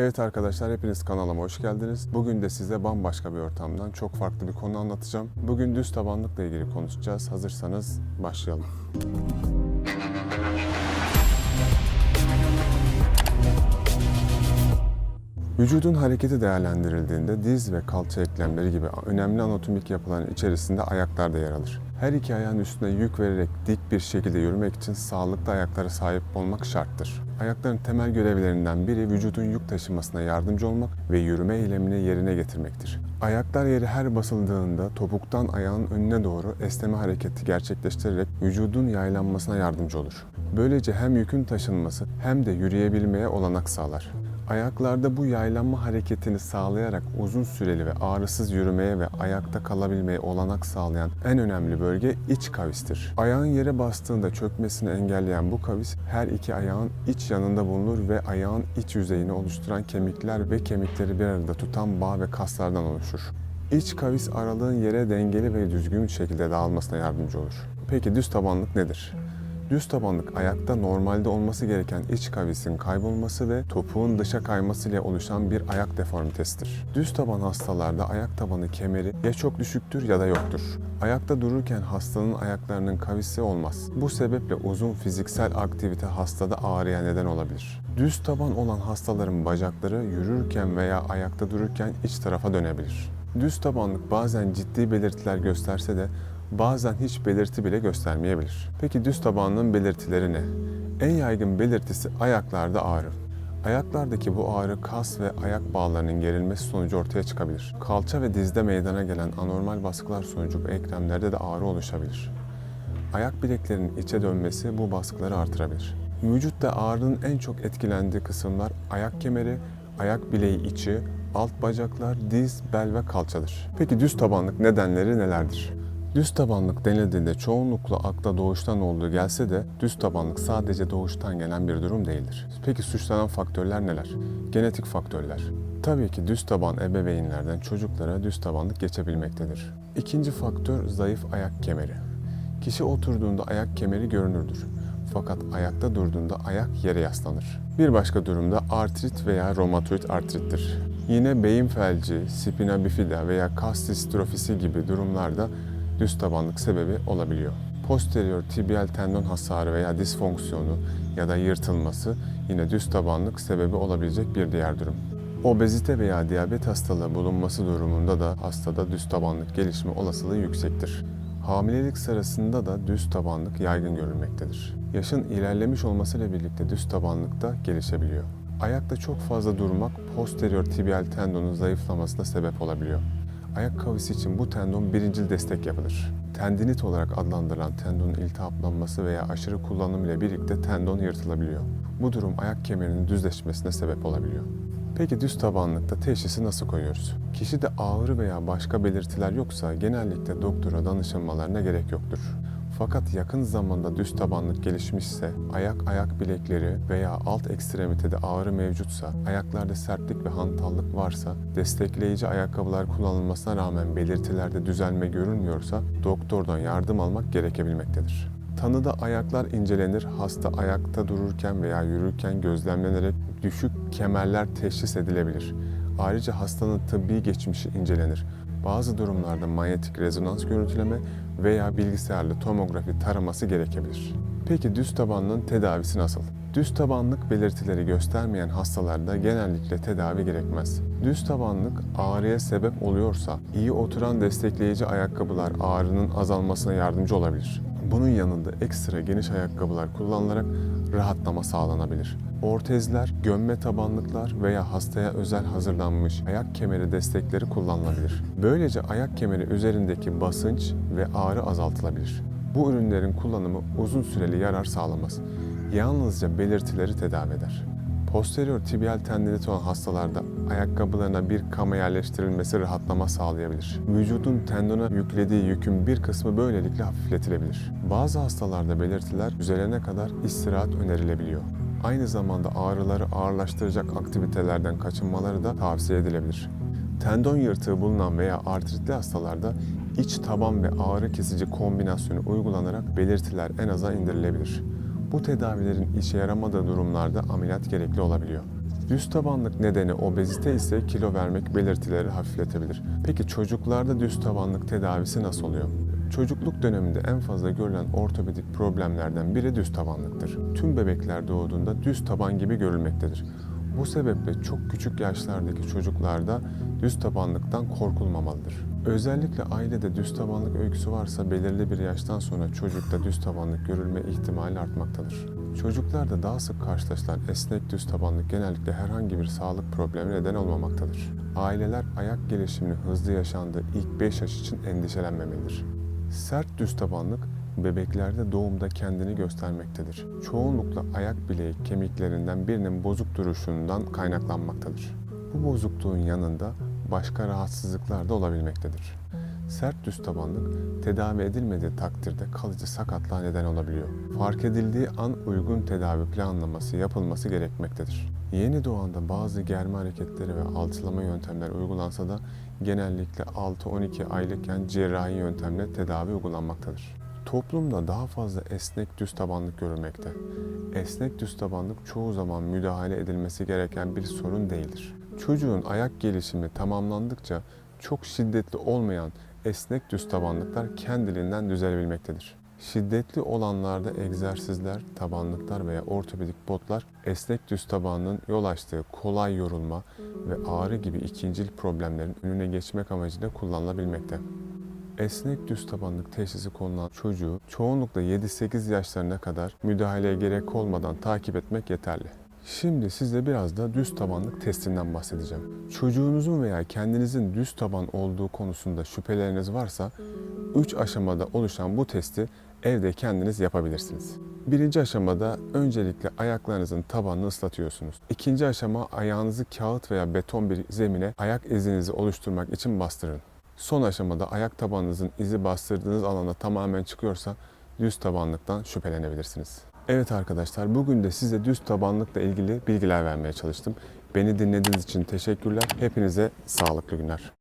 Evet arkadaşlar hepiniz kanalıma hoş geldiniz. Bugün de size bambaşka bir ortamdan çok farklı bir konu anlatacağım. Bugün düz tabanlıkla ilgili konuşacağız. Hazırsanız başlayalım. Vücudun hareketi değerlendirildiğinde diz ve kalça eklemleri gibi önemli anatomik yapıların içerisinde ayaklar da yer alır. Her iki ayağın üstüne yük vererek dik bir şekilde yürümek için sağlıklı ayaklara sahip olmak şarttır. Ayakların temel görevlerinden biri vücudun yük taşımasına yardımcı olmak ve yürüme eylemini yerine getirmektir. Ayaklar yeri her basıldığında topuktan ayağın önüne doğru esneme hareketi gerçekleştirerek vücudun yaylanmasına yardımcı olur. Böylece hem yükün taşınması hem de yürüyebilmeye olanak sağlar. Ayaklarda bu yaylanma hareketini sağlayarak uzun süreli ve ağrısız yürümeye ve ayakta kalabilmeye olanak sağlayan en önemli bölge iç kavistir. Ayağın yere bastığında çökmesini engelleyen bu kavis her iki ayağın iç yanında bulunur ve ayağın iç yüzeyini oluşturan kemikler ve kemikleri bir arada tutan bağ ve kaslardan oluşur. İç kavis aralığın yere dengeli ve düzgün şekilde dağılmasına yardımcı olur. Peki düz tabanlık nedir? Düz tabanlık ayakta normalde olması gereken iç kavisin kaybolması ve topuğun dışa kayması ile oluşan bir ayak deformitesidir. Düz taban hastalarda ayak tabanı kemeri ya çok düşüktür ya da yoktur. Ayakta dururken hastanın ayaklarının kavisi olmaz. Bu sebeple uzun fiziksel aktivite hastada ağrıya neden olabilir. Düz taban olan hastaların bacakları yürürken veya ayakta dururken iç tarafa dönebilir. Düz tabanlık bazen ciddi belirtiler gösterse de bazen hiç belirti bile göstermeyebilir. Peki düz tabanlığın belirtileri ne? En yaygın belirtisi ayaklarda ağrı. Ayaklardaki bu ağrı kas ve ayak bağlarının gerilmesi sonucu ortaya çıkabilir. Kalça ve dizde meydana gelen anormal baskılar sonucu eklemlerde de ağrı oluşabilir. Ayak bileklerinin içe dönmesi bu baskıları artırabilir. Vücutta ağrının en çok etkilendiği kısımlar ayak kemeri, ayak bileği içi, alt bacaklar, diz, bel ve kalçadır. Peki düz tabanlık nedenleri nelerdir? Düz tabanlık denildiğinde çoğunlukla akla doğuştan olduğu gelse de düz tabanlık sadece doğuştan gelen bir durum değildir. Peki suçlanan faktörler neler? Genetik faktörler. Tabii ki düz taban ebeveynlerden çocuklara düz tabanlık geçebilmektedir. İkinci faktör zayıf ayak kemeri. Kişi oturduğunda ayak kemeri görünürdür. Fakat ayakta durduğunda ayak yere yaslanır. Bir başka durumda artrit veya romatoid artrittir. Yine beyin felci, spina bifida veya kas distrofisi gibi durumlarda düz tabanlık sebebi olabiliyor. Posterior tibial tendon hasarı veya disfonksiyonu ya da yırtılması yine düz tabanlık sebebi olabilecek bir diğer durum. Obezite veya diyabet hastalığı bulunması durumunda da hastada düz tabanlık gelişme olasılığı yüksektir. Hamilelik sırasında da düz tabanlık yaygın görülmektedir. Yaşın ilerlemiş olmasıyla birlikte düz tabanlık da gelişebiliyor. Ayakta çok fazla durmak posterior tibial tendonun zayıflamasına sebep olabiliyor. Ayak kavisi için bu tendon birincil destek yapılır. Tendinit olarak adlandırılan tendonun iltihaplanması veya aşırı kullanım ile birlikte tendon yırtılabiliyor. Bu durum ayak kemerinin düzleşmesine sebep olabiliyor. Peki düz tabanlıkta teşhisi nasıl koyuyoruz? Kişide ağrı veya başka belirtiler yoksa genellikle doktora danışılmalarına gerek yoktur. Fakat yakın zamanda düz tabanlık gelişmişse, ayak ayak bilekleri veya alt ekstremitede ağrı mevcutsa, ayaklarda sertlik ve hantallık varsa, destekleyici ayakkabılar kullanılmasına rağmen belirtilerde düzelme görülmüyorsa doktordan yardım almak gerekebilmektedir. Tanıda ayaklar incelenir, hasta ayakta dururken veya yürürken gözlemlenerek düşük kemerler teşhis edilebilir. Ayrıca hastanın tıbbi geçmişi incelenir. Bazı durumlarda manyetik rezonans görüntüleme veya bilgisayarlı tomografi taraması gerekebilir. Peki düz tabanlığın tedavisi nasıl? Düz tabanlık belirtileri göstermeyen hastalarda genellikle tedavi gerekmez. Düz tabanlık ağrıya sebep oluyorsa iyi oturan destekleyici ayakkabılar ağrının azalmasına yardımcı olabilir. Bunun yanında ekstra geniş ayakkabılar kullanılarak rahatlama sağlanabilir. Ortezler, gömme tabanlıklar veya hastaya özel hazırlanmış ayak kemeri destekleri kullanılabilir. Böylece ayak kemeri üzerindeki basınç ve ağrı azaltılabilir. Bu ürünlerin kullanımı uzun süreli yarar sağlamaz. Yalnızca belirtileri tedavi eder. Posterior tibial tendinit olan hastalarda ayakkabılarına bir kama yerleştirilmesi rahatlama sağlayabilir. Vücudun tendona yüklediği yükün bir kısmı böylelikle hafifletilebilir. Bazı hastalarda belirtiler düzelene kadar istirahat önerilebiliyor. Aynı zamanda ağrıları ağırlaştıracak aktivitelerden kaçınmaları da tavsiye edilebilir. Tendon yırtığı bulunan veya artritli hastalarda iç taban ve ağrı kesici kombinasyonu uygulanarak belirtiler en aza indirilebilir. Bu tedavilerin işe yaramadığı durumlarda ameliyat gerekli olabiliyor. Düz tabanlık nedeni obezite ise kilo vermek belirtileri hafifletebilir. Peki çocuklarda düz tabanlık tedavisi nasıl oluyor? Çocukluk döneminde en fazla görülen ortopedik problemlerden biri düz tabanlıktır. Tüm bebekler doğduğunda düz taban gibi görülmektedir. Bu sebeple çok küçük yaşlardaki çocuklarda düz tabanlıktan korkulmamalıdır. Özellikle ailede düz tabanlık öyküsü varsa belirli bir yaştan sonra çocukta düz tabanlık görülme ihtimali artmaktadır. Çocuklarda daha sık karşılaşılan esnek düz tabanlık genellikle herhangi bir sağlık problemi neden olmamaktadır. Aileler ayak gelişiminin hızlı yaşandığı ilk 5 yaş için endişelenmemelidir. Sert düz tabanlık bebeklerde doğumda kendini göstermektedir. Çoğunlukla ayak bileği kemiklerinden birinin bozuk duruşundan kaynaklanmaktadır. Bu bozukluğun yanında başka rahatsızlıklar da olabilmektedir. Sert düz tabanlık tedavi edilmediği takdirde kalıcı sakatlığa neden olabiliyor. Fark edildiği an uygun tedavi planlaması yapılması gerekmektedir. Yeni doğanda bazı germe hareketleri ve alçılama yöntemler uygulansa da genellikle 6-12 aylıkken cerrahi yöntemle tedavi uygulanmaktadır. Toplumda daha fazla esnek düz tabanlık görülmekte. Esnek düz tabanlık çoğu zaman müdahale edilmesi gereken bir sorun değildir. Çocuğun ayak gelişimi tamamlandıkça çok şiddetli olmayan esnek düz tabanlıklar kendiliğinden düzelebilmektedir. Şiddetli olanlarda egzersizler, tabanlıklar veya ortopedik botlar esnek düz tabanlığın yol açtığı kolay yorulma ve ağrı gibi ikincil problemlerin önüne geçmek amacıyla kullanılabilmekte. Esnek düz tabanlık teşhisi konulan çocuğu çoğunlukla 7-8 yaşlarına kadar müdahaleye gerek olmadan takip etmek yeterli. Şimdi size biraz da düz tabanlık testinden bahsedeceğim. Çocuğunuzun veya kendinizin düz taban olduğu konusunda şüpheleriniz varsa 3 aşamada oluşan bu testi evde kendiniz yapabilirsiniz. Birinci aşamada öncelikle ayaklarınızın tabanını ıslatıyorsunuz. İkinci aşama ayağınızı kağıt veya beton bir zemine ayak izinizi oluşturmak için bastırın. Son aşamada ayak tabanınızın izi bastırdığınız alana tamamen çıkıyorsa düz tabanlıktan şüphelenebilirsiniz. Evet arkadaşlar bugün de size düz tabanlıkla ilgili bilgiler vermeye çalıştım. Beni dinlediğiniz için teşekkürler. Hepinize sağlıklı günler.